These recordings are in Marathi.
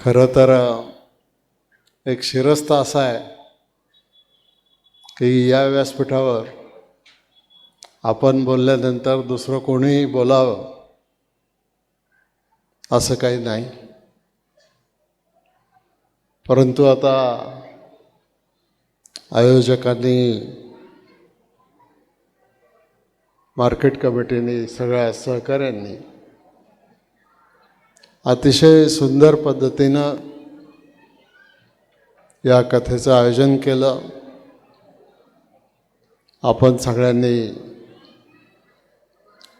खरं तर एक शिरस्ता असा आहे की या व्यासपीठावर आपण बोलल्यानंतर दुसरं कोणीही बोलावं असं काही नाही. परंतु आता आयोजकांनी मार्केट कमिटीने सगळ्या सहकाऱ्यांनी अतिशय सुंदर पद्धतीनं या कथेचं आयोजन केलं. आपण सगळ्यांनी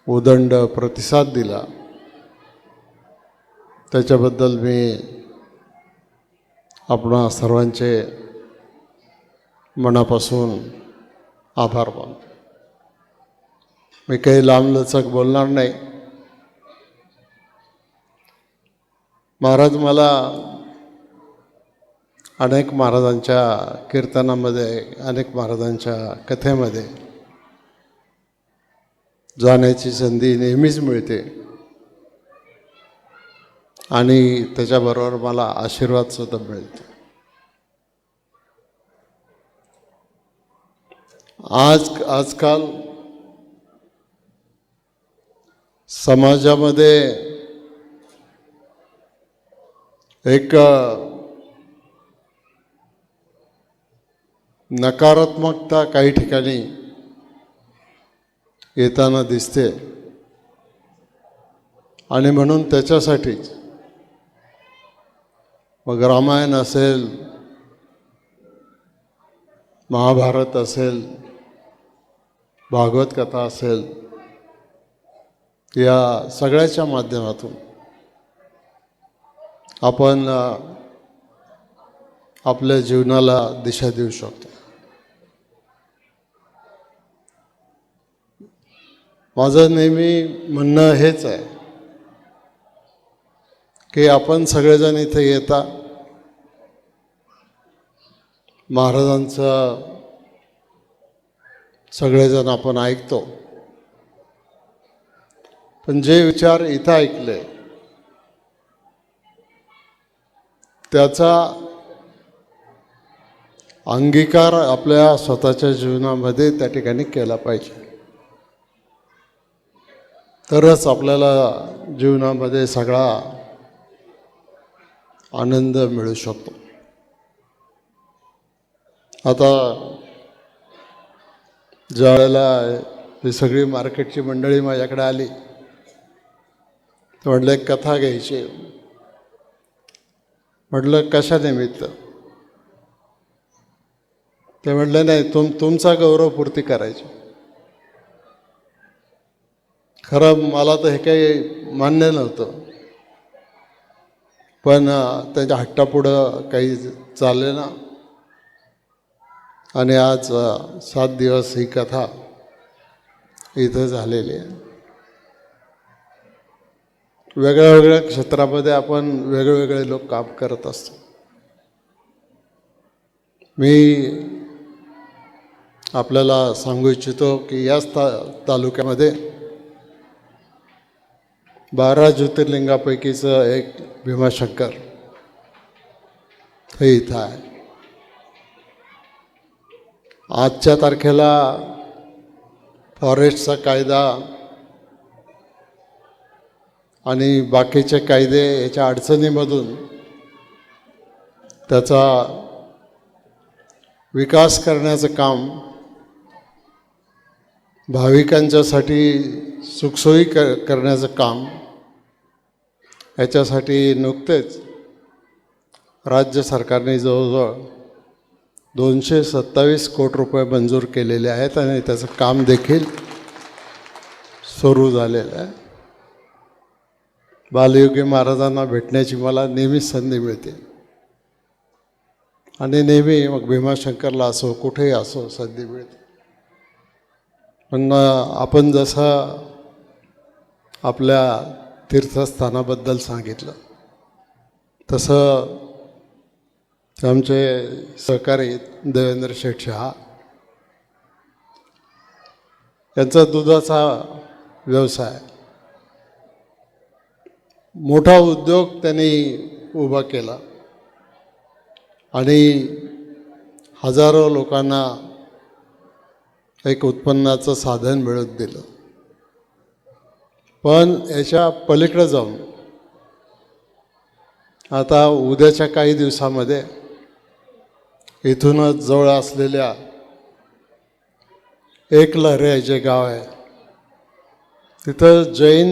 उदंड प्रतिसाद दिला. त्याच्याबद्दल मी आपणा सर्वांचे मनापासून आभार मानतो. मी काही लांबलचक बोलणार नाही. महाराज मला अनेक महाराजांच्या कीर्तनामध्ये अनेक महाराजांच्या कथेमध्ये जाण्याची संधी नेहमीच मिळते. आणि त्याच्याबरोबर मला आशीर्वादसुद्धा मिळतो. आज आजकाल समाजामध्ये एक नकारात्मकता काही ठिकाणी येताना दिसते. आणि म्हणून त्याच्यासाठीच मग रामायण असेल महाभारत असेल भागवत कथा असेल या सगळ्याच्या माध्यमातून आपण आपल्या जीवनाला दिशा देऊ शकतो. माझं नेहमी म्हणणं हेच आहे की आपण सगळेजण इथे येता. महाराजांचं सगळेजण आपण ऐकतो. पण जे विचार इथं ऐकले त्याचा अंगीकार आपल्या स्वतःच्या जीवनामध्ये त्या ठिकाणी केला पाहिजे. तरच आपल्याला जीवनामध्ये सगळा आनंद मिळू शकतो. आता ज्या वेळेला ही सगळी मार्केटची मंडळी माझ्याकडे आली तर म्हटलं एक कथा घ्यायची म्हटलं कशा निमित्त ते म्हटलं नाही तुम तुमचा गौरवपूर्ती करायची. खरं मला तर हे काही मान्य नव्हतं. पण त्यांच्या हट्टापुढं काही चालले ना. आणि आज सात दिवस ही कथा इथं झालेली आहे. वेगळ्या वेगळ्या क्षेत्रामध्ये आपण वेगवेगळे लोक काम करत असतो. मी आपल्याला सांगू इच्छितो की याच ता तालुक्यामध्ये बारा ज्योतिर्लिंगापैकीचं एक भीमाशंकर हे इथं आहे. आजच्या तारखेला फॉरेस्टचा कायदा आणि बाकीचे कायदे याच्या अडचणीमधून त्याचा विकास करण्याचं काम भाविकांच्यासाठी सुखसोयी क करण्याचं काम याच्यासाठी नुकतेच राज्य सरकारने जवळजवळ दोनशे सत्तावीस कोटी रुपये मंजूर केलेले आहेत आणि त्याचं काम देखील सुरू झालेलं आहे. बालयोगी महाराजांना भेटण्याची मला नेहमीच संधी मिळते. आणि नेहमी मग भीमाशंकरला असो कुठेही असो संधी मिळते. पण आपण जसं आपल्या तीर्थस्थानाबद्दल सांगितलं तसं आमचे सहकारी देवेंद्र शेठ शहा यांचा दुधाचा व्यवसाय मोठा उद्योग त्यांनी उभा केला. आणि हजारो लोकांना एक उत्पन्नाचं साधन मिळत दिलं. पण याच्या पलीकडे जाऊन आता उद्याच्या काही दिवसामध्ये इथूनच जवळ असलेल्या एक लहरे जे गाव आहे तिथं जैन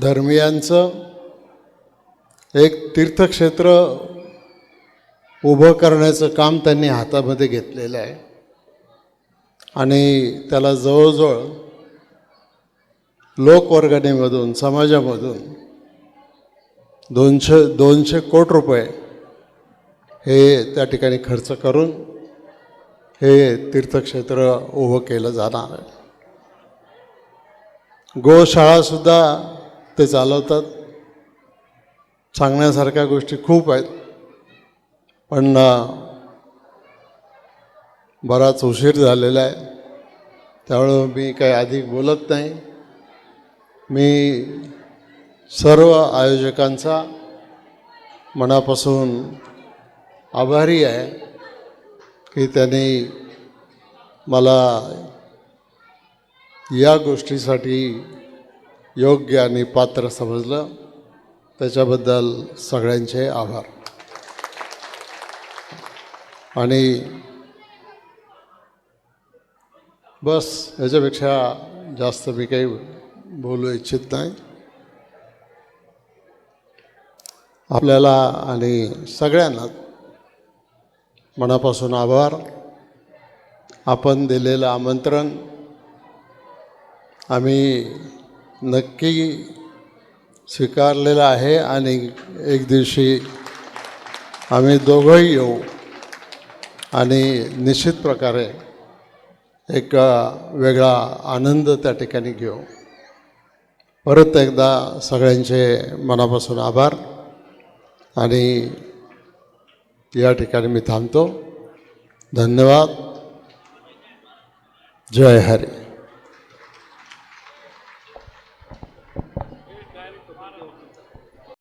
धर्मियांचं एक तीर्थक्षेत्र उभं करण्याचं काम त्यांनी हातामध्ये घेतलेलं आहे. आणि त्याला जवळजवळ लोकवर्गणीमधून समाजामधून दोनशे दोनशे कोटी रुपये हे त्या ठिकाणी खर्च करून हे तीर्थक्षेत्र उभं केलं जाणार आहे. गोशाळासुद्धा ते चालवतात. सांगण्यासारख्या गोष्टी खूप आहेत. पण बराच उशीर झालेला आहे. त्यामुळं मी काही अधिक बोलत नाही. मी सर्व आयोजकांचा मनापासून आभारी आहे की त्यांनी मला या गोष्टीसाठी योग्य आणि पात्र समजलं. त्याच्याबद्दल सगळ्यांचे आभार. आणि बस याच्यापेक्षा जास्त मी काही बोलू इच्छित नाही. आपल्याला आणि सगळ्यांना मनापासून आभार. आपण दिलेलं आमंत्रण आम्ही नक्की स्वीकारलेलं आहे आणि एक दिवशी आम्ही दोघंही येऊ आणि निश्चित प्रकारे एक वेगळा आनंद त्या ठिकाणी घेऊ. परत एकदा सगळ्यांचे मनापासून आभार आणि या ठिकाणी मी थांबतो. धन्यवाद. जय हरी.